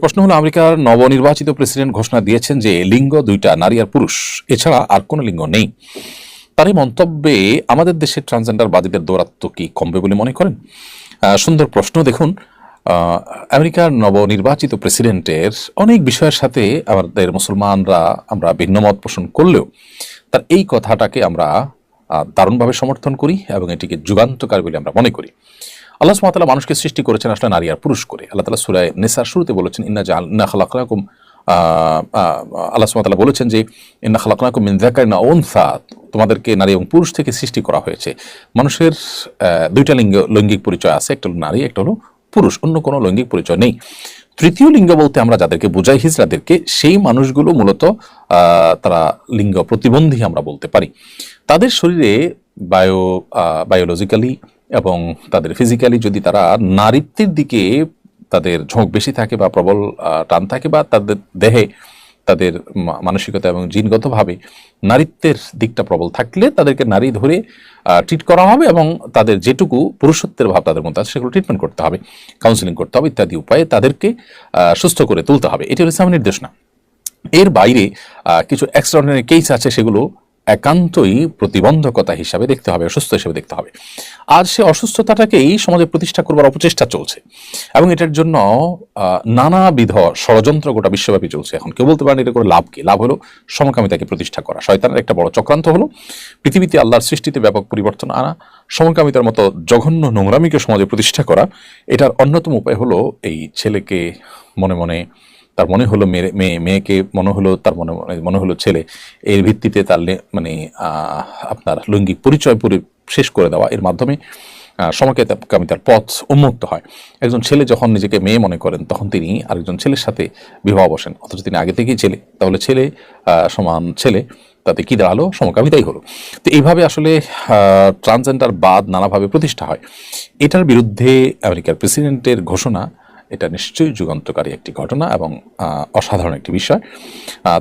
প্রশ্ন হলো, আমেরিকার নবনির্বাচিত প্রেসিডেন্ট ঘোষণা দিয়েছেন যে লিঙ্গ দুইটা, নারী আর পুরুষ। এছাড়া আর কোনো লিঙ্গ নেই। তার এই মন্তব্যে আমাদের দেশের ট্রান্সজেন্ডার বাদীদের দৌরাত্ম কি কমবে বলে মনে করেন? সুন্দর প্রশ্ন। দেখুন আমেরিকার নবনির্বাচিত প্রেসিডেন্টের অনেক বিষয়ের সাথে আমাদের মুসলমানরা আমরা ভিন্নমত পোষণ করলেও তার এই কথাটাকে আমরা দারুণভাবে সমর্থন করি এবং এটিকে যুগান্তকার বলে আমরা মনে করি। আল্লাহ সুবহানাহু মানুষকে সৃষ্টি করেছেন আসলে নারী আর পুরুষ করে। আল্লাহ তালা সুরায় নেসার শুরুতে বলেছেন, ইন্না জাল ইন্না খালাকনাকুম আল্লাহ সুবহানাহু বলেছেন যে, ইন্না খালাকনাকুম মিন যাকারিন ওয়া উনসা তোমাদেরকে নারী এবং পুরুষ থেকে সৃষ্টি করা হয়েছে। মানুষের দুইটা লিঙ্গ, লৈঙ্গিক পরিচয় আছে, একটা হলো নারী, একটা হলো পুরুষ, অন্য কোনো লৈঙ্গিক পরিচয় নেই। তৃতীয় লিঙ্গ বলতে আমরা যাদেরকে বোঝাই, হিজড়াদেরকে, সেই মানুষগুলো মূলত তারা লিঙ্গ প্রতিবন্ধী আমরা বলতে পারি। তাদের শরীরে বায়ো বায়োলজিক্যালি এবং তাদের ফিজিক্যালি যদি তারা নারীত্বের দিকে তাদের ঝোঁক বেশি থাকে বা প্রবল টান থাকে বা তাদের দেহে তাদের মানসিকতা এবং জিনগতভাবে নারীত্বের দিকটা প্রবল থাকলে তাদেরকে নারী ধরে ট্রিট করা হবে এবং তাদের যেটুকু পুরুষত্বের ভাব তাদের মধ্যে আছে সেগুলো ট্রিটমেন্ট করতে হবে কাউন্সিলিং করতে হবে ইত্যাদি উপায়ে তাদেরকে সুস্থ করে তুলতে হবে। এটি হচ্ছে আমার নির্দেশনা। এর বাইরে কিছু এক্সট্রাঅর্ডিনারি কেস আছে সেগুলো একান্তই প্রতিবন্ধকতা হিসাবে দেখতে হবে, অসুস্থ হিসেবে দেখতে হবে। আর সে অসুস্থতাটাকেই সমাজে প্রতিষ্ঠা করবার অপচেষ্টা চলছে। এবং এটার জন্য নানাবিধ ষড়যন্ত্র গোটা বিশ্বব্যাপী চলছে। এখন কেউ বলতে পারেন এটা করে লাভ কি? লাভ হলো সমকামিতাকে প্রতিষ্ঠা করা। শয়তানের একটা বড় চক্রান্ত হলো পৃথিবীতে আল্লাহর সৃষ্টিতে ব্যাপক পরিবর্তন আনা, সমকামিতার মতো জঘন্য নোংরামিকে সমাজে প্রতিষ্ঠা করা। এটার অন্যতম উপায় হলো এই ছেলেকে মনে মনে তার মনে হলো মেয়ে মেয়ে, মেয়েকে মনে হলো, তার মনে, মনে- হলো ছেলে। এর ভিত্তিতে তার মানে আপনার লৈঙ্গিক পরিচয় পুরো শেষ করে দেওয়া। এর মাধ্যমে সমকামিতার পথ উন্মুক্ত হয়। একজন ছেলে যখন নিজেকে মেয়ে মনে করেন, তখন তিনি আরেকজন ছেলের সাথে বিবাহ বসেন। অথচ তিনি আগে থেকেই ছেলে। তাহলে ছেলে সমান ছেলে, তাতে কি দাঁড়াল? সমকামিতাই হলো। তো এইভাবে আসলে ট্রান্সজেন্ডার বাদ নানাভাবে প্রতিষ্ঠা হয়। এটার বিরুদ্ধে আমেরিকার প্রেসিডেন্টের ঘোষণা এটা নিশ্চয়ই যুগান্তকারী একটি ঘটনা এবং অসাধারণ একটি বিষয়।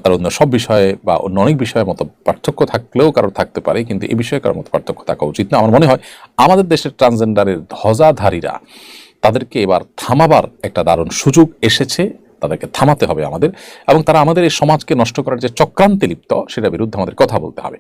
তার অন্য সব বিষয়ে বা অন্য অনেক বিষয়ের মতো পার্থক্য থাকলেও কারোর থাকতে পারে, কিন্তু এই বিষয়ে কারোর মতো পার্থক্য থাকা উচিত না। আমার মনে হয় আমাদের দেশের ট্রান্সজেন্ডারের ধ্বজাধারীরা তাদেরকে এবার থামাবার একটা দারুণ সুযোগ এসেছে, তাদেরকে থামাতে হবে আমাদের এবং তারা আমাদের এই সমাজকে নষ্ট করার যে চক্রান্তে লিপ্ত, সেটার বিরুদ্ধে আমাদের কথা বলতে হবে।